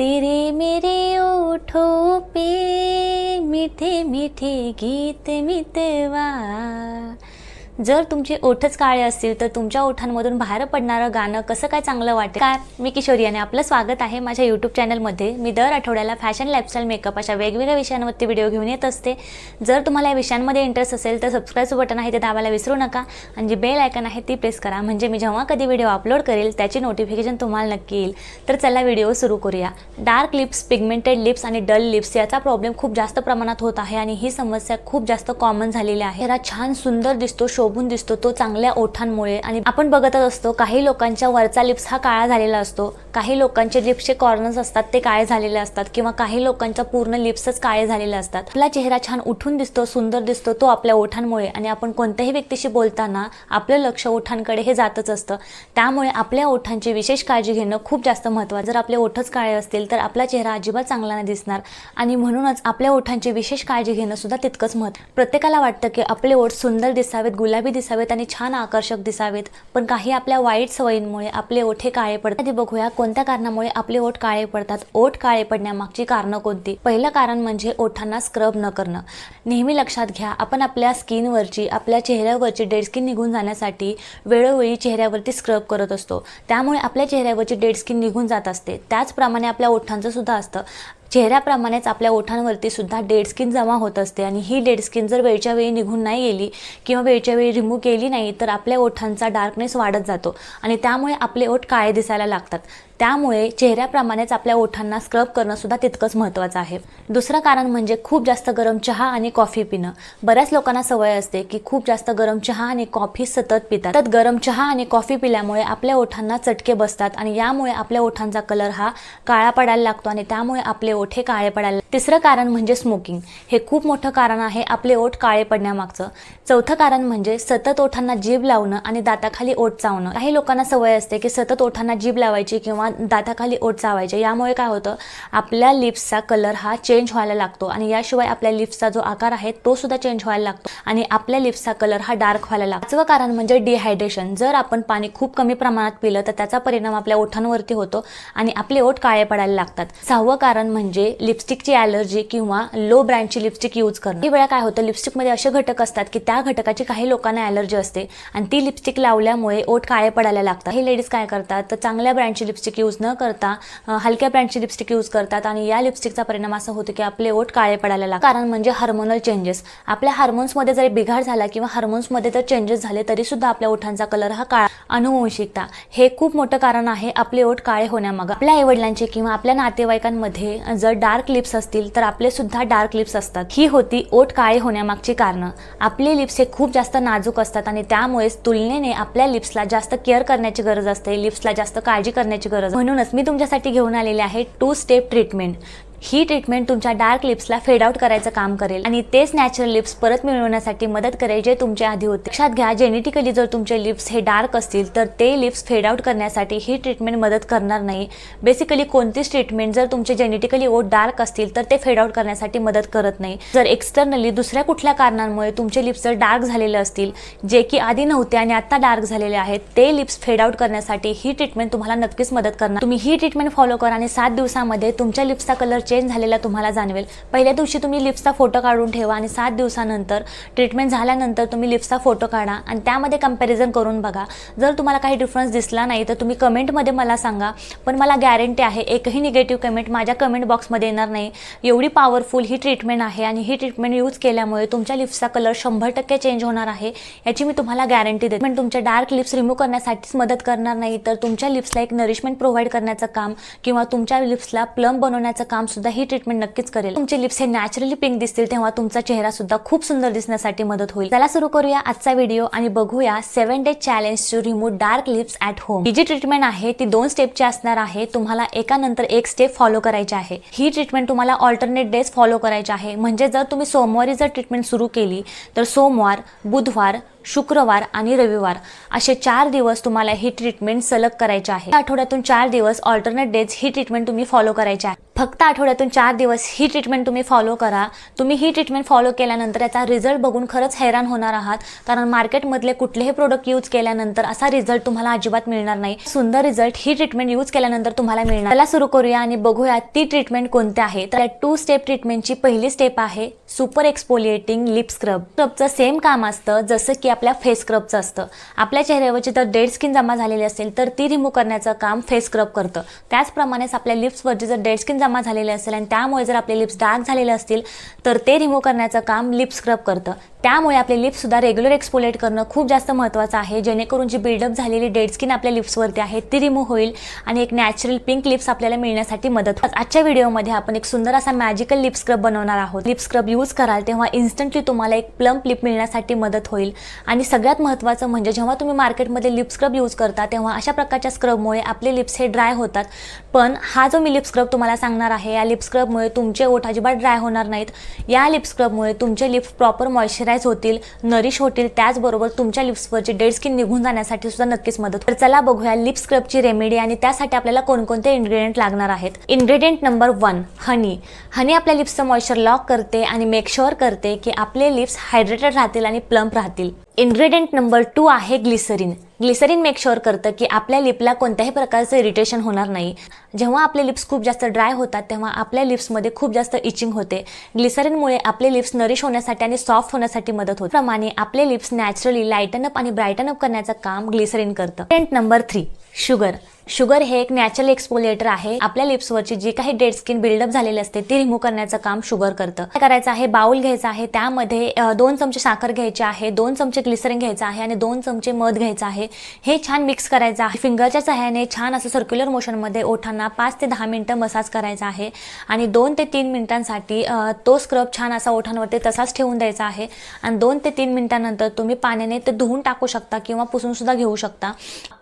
तेरे मेरे ओठों पे मीठे मीठे गीत मितवा। जर तुमचे ओठच काळे असतील तर तुमच्या ओठांमधून बाहेर पडणारं गाणं कसं काय चांगलं वाटेल? काय? मी किशोरी आणि आपलं स्वागत आहे माझ्या यूट्यूब चॅनलमध्ये. मी दर आठवड्याला फॅशन लाईफस्टाईल मेकअप अशा वेगवेगळ्या विषयांवरती व्हिडिओ घेऊन येत असते. जर तुम्हाला या विषयांमध्ये इंटरेस्ट असेल तर सबस्क्राईबचं बटन आहे ते दाबायला विसरू नका. आणि जी बेल आयकन आहे ती प्रेस करा. म्हणजे मी जेव्हा कधी व्हिडिओ अपलोड करेल त्याची नोटिफिकेशन तुम्हाला नक्की येईल. तर चला व्हिडिओ सुरू करूया. डार्क लिप्स पिगमेंटेड लिप्स आणि डल लिप्स याचा प्रॉब्लेम खूप जास्त प्रमाणात होत आहे आणि ही समस्या खूप जास्त कॉमन झालेली आहे. जरा छान सुंदर दिसतो शो शोभून दिसतो तो चांगल्या ओठांमुळे. आणि आपण बघतच असतो काही लोकांच्या वरचा लिप्स हा काळा झालेला असतो. काही लोकांचे लिप्सचे कॉर्नर्स असतात ते काळे झालेले असतात. किंवा काही लोकांच्या पूर्ण लिप्सच काळे झालेले असतात. आपला चेहरा छान उठून दिसतो सुंदर दिसतो तो आपल्या ओठांमुळे. आणि आपण कोणत्याही व्यक्तीशी बोलताना आपलं लक्ष ओठांकडे हे जातच असतं. त्यामुळे आपल्या ओठांची विशेष काळजी घेणं खूप जास्त महत्त्वाचं. जर आपले ओठच काळे असतील तर आपला चेहरा अजिबात चांगला नाही दिसणार. आणि म्हणूनच आपल्या ओठांची विशेष काळजी घेणं सुद्धा तितकंच महत्त्व प्रत्येकाला वाटतं की आपले ओठ सुंदर दिसावेत गुलाबी दिसावेत आणि छान आकर्षक दिसावेत. पण काही आपल्या वाईट सवयींमुळे आपले ओठे काळे पडतात. आधी बघूया कोणत्या कारणामुळे आपले ओठ काळे पडतात. ओठ काळे पडण्यामागची कारणं कोणती? पहिलं कारण म्हणजे ओठांना स्क्रब न करणं. नेहमी लक्षात घ्या आपण आपल्या स्किनवरची आपल्या चेहऱ्यावरची डेड स्किन निघून जाण्यासाठी वेळोवेळी चेहऱ्यावरती स्क्रब करत असतो. त्यामुळे आपल्या चेहऱ्यावरची डेड स्किन निघून जात असते. त्याचप्रमाणे आपल्या ओठांचं सुद्धा असतं. चेहऱ्याप्रमाणेच आपल्या ओठांवरती सुद्धा डेड स्किन जमा होत असते. आणि ही डेड स्किन जर वेळच्या वेळी निघून नाही गेली किंवा वेळच्या वेळी रिमूव्ह केली नाही तर आपल्या ओठांचा डार्कनेस वाढत जातो. आणि त्यामुळे आपले ओठ काळे दिसायला लागतात. त्यामुळे चेहऱ्याप्रमाणेच आपल्या ओठांना स्क्रब करणं सुद्धा तितकंच महत्त्वाचं आहे. दुसरं कारण म्हणजे खूप जास्त गरम चहा आणि कॉफी पिणं. बऱ्याच लोकांना सवय असते की खूप जास्त गरम चहा आणि कॉफी सतत पितात. तर गरम चहा आणि कॉफी पिल्यामुळे आपल्या ओठांना चटके बसतात आणि यामुळे आपल्या ओठांचा कलर हा काळा पडायला लागतो आणि त्यामुळे आपले ओठ हे काळे पडायला तिसरं कारण म्हणजे स्मोकिंग हे खूप मोठं कारण आहे आपले ओठ काळे पडण्यामागचं. चौथं कारण म्हणजे सतत ओठांना जीभ लावणं आणि दाताखाली ओठ चावणं. काही लोकांना सवय असते की सतत ओठांना जीभ लावायची किंवा दाताखाली ओठ चावायचे. यामुळे काय होतं आपल्या लिप्सचा कलर हा चेंज व्हायला लागतो आणि याशिवाय आपल्या लिप्सचा जो आकार आहे तो सुद्धा चेंज व्हायला लागतो आणि आपल्या लिप्सचा कलर हा डार्क व्हायला लागतो. पाचवं कारण म्हणजे डिहायड्रेशन जर आपण पाणी खूप कमी प्रमाणात पिलं तर त्याचा परिणाम आपल्या ओठांवरती होतो आणि आपले ओठ काळे पडायला लागतात. सहावं कारण म्हणजे लिपस्टिकची ॲलर्जी किंवा लो ब्रँडची लिपस्टिक यूज करणं. काही वेळा काय होतं लिपस्टिकमध्ये असे घटक असतात की त्या घटकाची काही लोकांना ॲलर्जी असते आणि ती लिपस्टिक लावल्यामुळे ओठ काळे पडायला लागतात. हे लेडीज काय करतात तर चांगल्या ब्रँडची लिपस्टिक यूज न करता हलक्या ब्रँडची लिपस्टिक यूज करतात आणि या लिपस्टिकचा परिणाम असा होतो की आपले ओठ काळे पडायला लागतात. कारण म्हणजे हार्मोनल चेंजेस आपल्या हार्मोन्समध्ये जरी बिघाड झाला किंवा हार्मोन्समध्ये जर चेंजेस झाले तरी सुद्धा आपल्या ओठांचा कलर हा काळा अनुवंशिकता. हे खूप मोठं कारण आहे आपले ओठ काळे होण्यामागं. आपल्या आईवडिलांचे किंवा आपल्या नातेवाईकांमध्ये जर डार्क लिप्स असतील तर आपले सुद्धा डार्क लिप्स असतात. ही होती ओठ काळे होण्यामागची कारणं. आपले लिप्स हे खूप जास्त नाजूक असतात आणि त्यामुळेच तुलनेने आपल्या लिप्सला जास्त केअर करण्याची गरज असते लिप्सला जास्त काळजी करण्याची गरज म्हणूनच मी तुमच्यासाठी घेऊन आलेले आहे टू स्टेप ट्रीटमेंट ही ट्रीटमेंट तुमच्या डार्क लिप्सला फेड आउट करायचं काम करेल. आणि तेच नॅचरल लिप्स परत मिळवण्यासाठी मदत करेल जे तुमचे आधी होते. लक्षात घ्या जेनेटिकली जर तुमचे लिप्स हे डार्क असतील तर ते लिप्स फेड आउट करण्यासाठी ही ट्रीटमेंट मदत करणार नाही. बेसिकली कोणतीच ट्रीटमेंट जर तुमचे जेनेटिकली ओट डार्क असतील तर ते फेड आउट करण्यासाठी मदत करत नाही. जर एक्सटर्नली दुसऱ्या कुठल्या कारणांमुळे तुमचे लिप्स जर डार्क झालेले असतील जे की आधी नव्हते आणि आता डार्क झालेले आहेत ते लिप्स फेड आउट करण्यासाठी ही ट्रीटमेंट तुम्हाला नक्कीच मदत करणार. तुम्ही ही ट्रीटमेंट फॉलो करा आणि सात दिवसामध्ये तुमच्या लिप्सचा कलर चेंज झालेला तुम्हाला जाणवेल. पहिल्या दिवशी तुम्ही लिप्सचा फोटो काढून ठेवा आणि सात दिवसानंतर ट्रीटमेंट झाल्यानंतर तुम्ही लिप्सचा फोटो काढा आणि त्यामध्ये कंपॅरिझन करून बघा. जर तुम्हाला काही डिफरन्स दिसला नाही तर तुम्ही कमेंटमध्ये मला सांगा. पण मला गॅरंटी आहे एकही निगेटिव्ह कमेंट माझ्या कमेंट बॉक्समध्ये येणार नाही. एवढी पॉवरफुल ही ट्रीटमेंट आहे आणि ही ट्रीटमेंट यूज केल्यामुळे तुमच्या लिप्सचा कलर शंभर टक्के चेंज होणार आहे. याची मी तुम्हाला गॅरंटी देते. पण तुमच्या डार्क लिप्स रिमूव्ह करण्यासाठीच मदत करणार नाही तर तुमच्या लिप्सला एक नरिशमेंट प्रोव्हाइड करण्याचं काम किंवा तुमच्या लिप्सला प्लम बनवण्याचं काम सुद्धा ही ट्रीटमेंट नक्कीच करेल. तुमचे लिप्स हे नॅचरली पिंक दिसतील तेव्हा तुमचा चेहरा सुद्धा खूप सुंदर दिसण्यासाठी मदत होईल. त्याला सुरू करूया आजचा व्हिडिओ आणि बघूया seven day challenge to remove dark lips at home ही जी ट्रीटमेंट आहे ती दोन स्टेपची असणार आहे. तुम्हाला एकानंतर एक स्टेप फॉलो करायची आहे. ही ट्रीटमेंट तुम्हाला ऑल्टरनेट डेज फॉलो करायची आहे. म्हणजे जर तुम्ही सोमवारी जर ट्रीटमेंट सुरू केली तर सोमवार बुधवार शुक्रवार आणि रविवार असे चार दिवस तुम्हाला ही ट्रीटमेंट सलग करायची आहे. आठवड्यातून चार दिवस ऑल्टरनेट डेज ही ट्रीटमेंट तुम्ही फॉलो करायची आहे. फक्त आठवड्यात आठवड्यातून चार दिवस ही ट्रीटमेंट तुम्ही फॉलो करा. तुम्ही ही ट्रीटमेंट फॉलो केल्यानंतर याचा रिझल्ट बघून खरंच हैराण होणार आहात. कारण मार्केटमधले कुठलेही प्रोडक्ट यूज केल्यानंतर असा रिझल्ट तुम्हाला अजिबात मिळणार नाही. सुंदर रिझल्ट ही ट्रीटमेंट यूज केल्यानंतर तुम्हाला मिळणार. त्याला सुरू करूया आणि बघूया ती ट्रीटमेंट कोणती आहे. तर टू स्टेप ट्रीटमेंटची पहिली स्टेप आहे सुपर एक्सपोलिएटिंग लिप स्क्रब स्क्रबचं सेम काम असतं जसं की आपल्या फेस स्क्रबचं असतं. आपल्या चेहऱ्यावरची जर डेड स्किन जमा झालेली असेल तर ती रिमूव्ह करण्याचं काम फेस स्क्रब करतं. त्याचप्रमाणेच आपल्या लिप्सवरची जर डेड स्किन जमा झालेली असेल आणि त्यामुळे जर आपले लिप्स डार्क झालेले असतील तर ते रिमूव्ह करण्याचं काम लिप स्क्रब करतं. त्यामुळे आपले लिप्ससुद्धा रेग्युलर एक्सपोलेट करणं खूप जास्त महत्त्वाचं आहे. जेणेकरून जी बिल्डअप झालेली डेड स्किन आपल्या लिप्सवरती आहे ती रिमूव्ह होईल आणि एक नॅचरल पिंक लिप्स आपल्याला मिळण्यासाठी मदत होईल. आजच्या व्हिडिओमध्ये आपण एक सुंदर असा मॅजिकल लिप स्क्रब बनवणार आहोत. लिप स्क्रब यूज कराल तेव्हा इन्स्टंटली तुम्हाला एक प्लम्प लिप मिळण्यासाठी मदत होईल. आणि सगळ्यात महत्त्वाचं म्हणजे जेव्हा तुम्ही मार्केटमध्ये लिप स्क्रब यूज करता तेव्हा अशा प्रकारच्या स्क्रबमुळे आपले लिप्स हे ड्राय होतात. पण हा जो मी लिप स्क्रब तुम्हाला सांगणार आहे या लिप स्क्रबमुळे तुमचे ओठ अजिबात ड्राय होणार नाहीत. या लिप स्क्रबमुळे तुमचे लिप्स प्रॉपर मॉइश्चराईज होतील नरिश होतील त्याचबरोबर तुमच्या लिप्सवरची डेड स्किन निघून जाण्यासाठी सुद्धा नक्कीच मदत तर चला बघूया लिप स्क्रबची रेमेडी आणि त्यासाठी आपल्याला कोणकोणते इन्ग्रेडियंट लागणार आहेत. Ingredient number one honey honey आपल्या लिप्सचं मॉइश्चर लॉक करते आणि मेक शुअर करते की आपले लिप्स हायड्रेटेड राहतील आणि प्लम्प राहतील. इन्ग्रेडियंट नंबर टू आहे ग्लिसरीन ग्लिसरीन मेक शुअर करतं की आपल्या लिपला कोणत्याही प्रकारचं इरिटेशन होणार नाही. जेव्हा आपले लिप्स खूप जास्त ड्राय होतात तेव्हा आपल्या लिप्समध्ये खूप जास्त इचिंग होते. ग्लिसरीनमुळे आपले लिप्स नरिश होण्यासाठी आणि सॉफ्ट होण्यासाठी मदत होते. प्रमाणे आपले लिप्स नॅचरली लाईटन अप आणि ब्राईटन अप करण्याचं काम ग्लिसरीन करतं. Ingredient number three sugar sugar हे एक नॅचरल एक्सपोलेटर आहे. आपल्या लिप्सवरची जी काही डेड स्किन बिल्डअप झालेली असते ती रिमूव्ह करण्याचं काम शुगर करतं. काय करायचं आहे? बाउल घ्यायचा आहे. त्यामध्ये दोन चमचे साखर घ्यायचे आहे दोन चमचे ग्लिसरीन घ्यायचं आहे आणि दोन चमचे मध घ्यायचं आहे. हे छान मिक्स करायचं आहे. फिंगरच्या सहाय्याने छान असं सर्क्युलर मोशनमध्ये ओठांना पाच ते दहा मिनिटं मसाज करायचा आहे आणि दोन ते तीन मिनिटांसाठी तो स्क्रब छान असा ओठांवरती तसाच ठेवून द्यायचा आहे आणि दोन ते तीन मिनिटांनंतर तुम्ही पाण्याने ते धुवून टाकू शकता किंवा पुसून सुद्धा घेऊ शकता.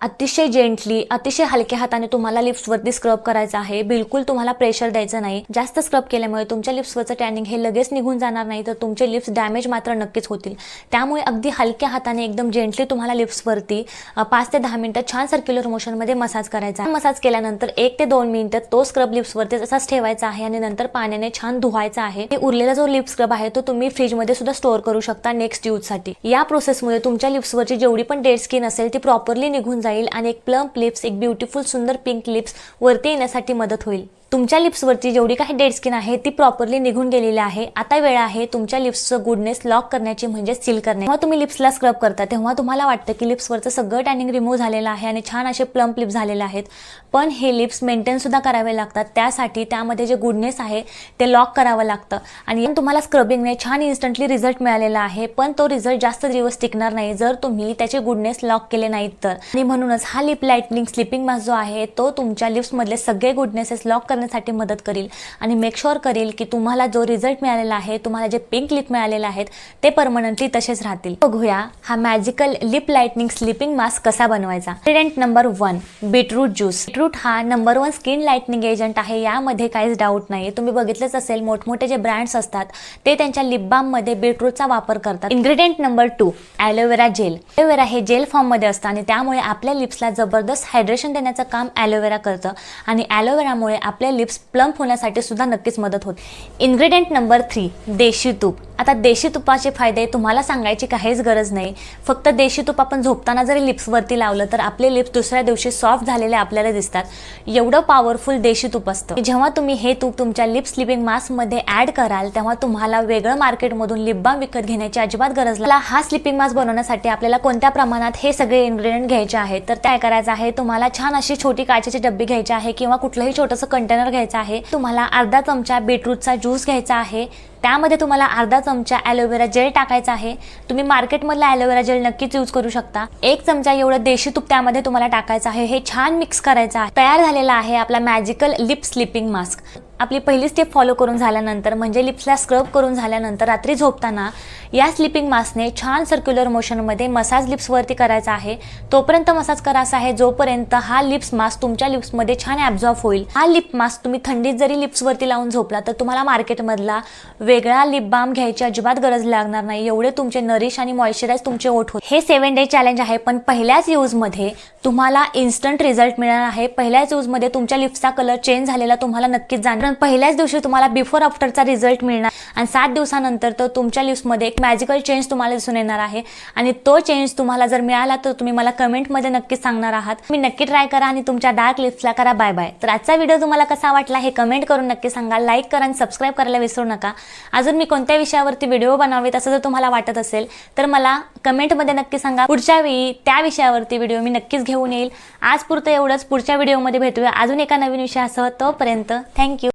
अतिशय जेंटली अतिशय हलक्या हाताने तुम्हाला लिप्सवरती स्क्रब करायचं आहे. बिलकुल तुम्हाला प्रेशर द्यायचं नाही. जास्त स्क्रब केल्यामुळे तुमच्या लिप्सवरचं टॅनिंग हे लगेच निघून जाणार नाही तर तुमचे लिप्स डॅमेज मात्र नक्कीच होतील. त्यामुळे अगदी हलक्या हाताने एकदम जेंटली तुम्हाला लिप्सवरती पाच ते दहा मिनिटं छान सर्क्युलर मोशनमध्ये मसाज करायचा आहे. मसाज केल्यानंतर एक ते दोन मिनिटं तो स्क्रब लिप्सवरती तसाच ठेवायचा आहे आणि नंतर पाण्याने छान धुवायचा आहे. उरलेला जो लिप स्क्रब आहे तो तुम्ही फ्रीजमध्ये सुद्धा स्टोअर करू शकता नेक्स्ट यूजसाठी या प्रोसेसमुळे तुमच्या लिप्सवरची जेवढी पण डेड स्किन असेल ती प्रॉपरली निघून जाईल आणि एक प्लम्प लिप्स एक ब्युटिफुल सुंदर पिंक लिप्स वरती येण्यासाठी मदत होईल. तुमच्या लिप्सवरची जेवढी काही डेड स्किन आहे ती प्रॉपरली निघून गेलेली आहे. आता वेळ आहे तुमच्या लिप्सचं गुडनेस लॉक करण्याची म्हणजे सील करणे. जेव्हा तुम्ही लिप्सला स्क्रब करता तेव्हा तुम्हाला वाटतं की लिप्सवरचं सगळं टॅनिंग रिमूव्ह झालेलं आहे आणि छान असे प्लम्प लिप्स झालेले आहेत. पण हे लिप्स मेंटेन सुद्धा करावे लागतात. त्यासाठी त्यामध्ये जे गुडनेस आहे ते लॉक करावं लागतं. आणि तुम्हाला स्क्रबिंगने छान इन्स्टंटली रिझल्ट मिळालेला आहे. पण तो रिझल्ट जास्त दिवस टिकणार नाही जर तुम्ही त्याचे गुडनेस लॉक केले नाहीत तर. आणि म्हणूनच हा लिप लाईटनिंग स्लिपिंग मास्क जो आहे तो तुमच्या लिप्समधले सगळे गुडनेसेस लॉक करण्यासाठी मदत करील आणि मेक शुअर करेल की तुम्हाला जो रिझल्ट मिळालेला आहे तुम्हाला जे पिंक लिप मिळालेले आहेत ते परमनंटली तसेच राहतील. बघूया हा magical lip lightening sleeping mask कसा बनवायचा. Ingredient number one beetroot juice beetroot हा number one skin lightening agent आहे यामध्ये काहीच डाऊट नाही तुम्ही बघितलंच असेल मोठमोठे जे ब्रँड्स असतात ते त्यांच्या लिपबाममध्ये बीटरूटचा वापर करतात. Ingredient number two aloe vera gel aloe vera हे जेल फॉर्ममध्ये असतं आणि त्यामुळे आपल्या लिप्सला जबरदस्त हायड्रेशन देण्याचं काम ॲलोवेरा करतं. आणि ॲलोवेरामुळे आपले लिप्स प्लम्प होण्यासाठी सुद्धा नक्कीच मदत होते. इन्ग्रेडियंट नंबर थ्री देशी तूप. आता देशी तुपाचे फायदे तुम्हाला सांगायची काहीच गरज नाही. फक्त देशी तूप आपण झोपताना जरी लिप्सवरती लावलं तर आपले लिप्स दुसऱ्या दिवशी सॉफ्ट झालेले आपल्याला दिसतात. एवढं पॉवरफुल देशी तूप असतं. जेव्हा तुम्ही हे तूप तुमच्या लिप्स स्लिपिंग मास्कमध्ये ॲड कराल तेव्हा तुम्हाला वेगळं मार्केटमधून लिप बाम विकत घेण्याची अजिबात गरज नाही. हा स्लिपिंग मास्क बनवण्यासाठी आपल्याला कोणत्या प्रमाणात हे सगळे इन्ग्रेडियंट घ्यायचे आहेत? तर काय करायचं आहे? तुम्हाला छान अशी छोटी काचेची डब्बी घ्यायची आहे किंवा कुठलंही छोटंसं कंटेनर घ्यायचं आहे. तुम्हाला अर्धा चमचा बीटरूटचा ज्यूस घ्यायचा आहे. त्यामध्ये तुम्हाला अर्धा चमचा ॲलोवेरा जेल टाकायचा आहे. तुम्ही मार्केटमधला ॲलोवेरा जेल नक्कीच यूज करू शकता. एक चमचा एवढं देशी तूप त्यामध्ये तुम्हाला टाकायचं आहे. हे छान मिक्स करायचं आहे. तयार झालेला आहे आपला मॅजिकल लिप स्लिपिंग मास्क आपली पहिली स्टेप फॉलो करून झाल्यानंतर म्हणजे लिप्सला स्क्रब करून झाल्यानंतर रात्री झोपताना या स्लिपिंग मास्कने छान सर्क्युलर मोशनमध्ये मसाज लिप्सवरती करायचा आहे. तोपर्यंत मसाज करायचा आहे जोपर्यंत हा लिप्स मास्क तुमच्या लिप्समध्ये छान ॲब्झॉर्ब होईल. हा लिप मास्क तुम्ही थंडीत जरी लिप्सवरती लावून झोपला तर तुम्हाला मार्केटमधला वेगळा लिप बाम घ्यायची अजिबात गरज लागणार नाही. एवढे तुमचे नरिश आणि मॉइश्चराईज तुमचे ओठ होत हे सेवन डे चॅलेंज आहे पण पहिल्याच यूजमध्ये तुम्हाला इन्स्टंट रिझल्ट मिळणार आहे. पहिल्याच यूजमध्ये तुमच्या लिप्सचा कलर चेंज झालेला तुम्हाला नक्कीच जोपर्यंत पहिल्याच दिवशी तुम्हाला बिफोर आफ्टरचा रिझल्ट मिळणार. आणि सात दिवसानंतर तर तुमच्या लिप्समध्ये एक मॅजिकल चेंज तुम्हाला दिसून येणार आहे. आणि तो चेंज तुम्हाला जर मिळाला तर तुम्ही मला कमेंटमध्ये नक्कीच सांगणार आहात. तुम्ही नक्की ट्राय करा आणि तुमच्या डार्क लिप्सला करा. बाय बाय तर आजचा व्हिडिओ तुम्हाला कसा वाटला हे कमेंट करून नक्की सांगा. लाईक करा आणि सबस्क्राईब करायला विसरू नका. अजून मी कोणत्या विषयावरती व्हिडिओ बनावेत असं जर तुम्हाला वाटत असेल तर मला कमेंटमध्ये नक्की सांगा. पुढच्या वेळी त्या विषयावरती व्हिडिओ मी नक्कीच घेऊन येईल. आज पुरतं एवढंच. पुढच्या व्हिडिओमध्ये भेटूया. अजून एका नवीन विषयासह तोपर्यंत थँक्यू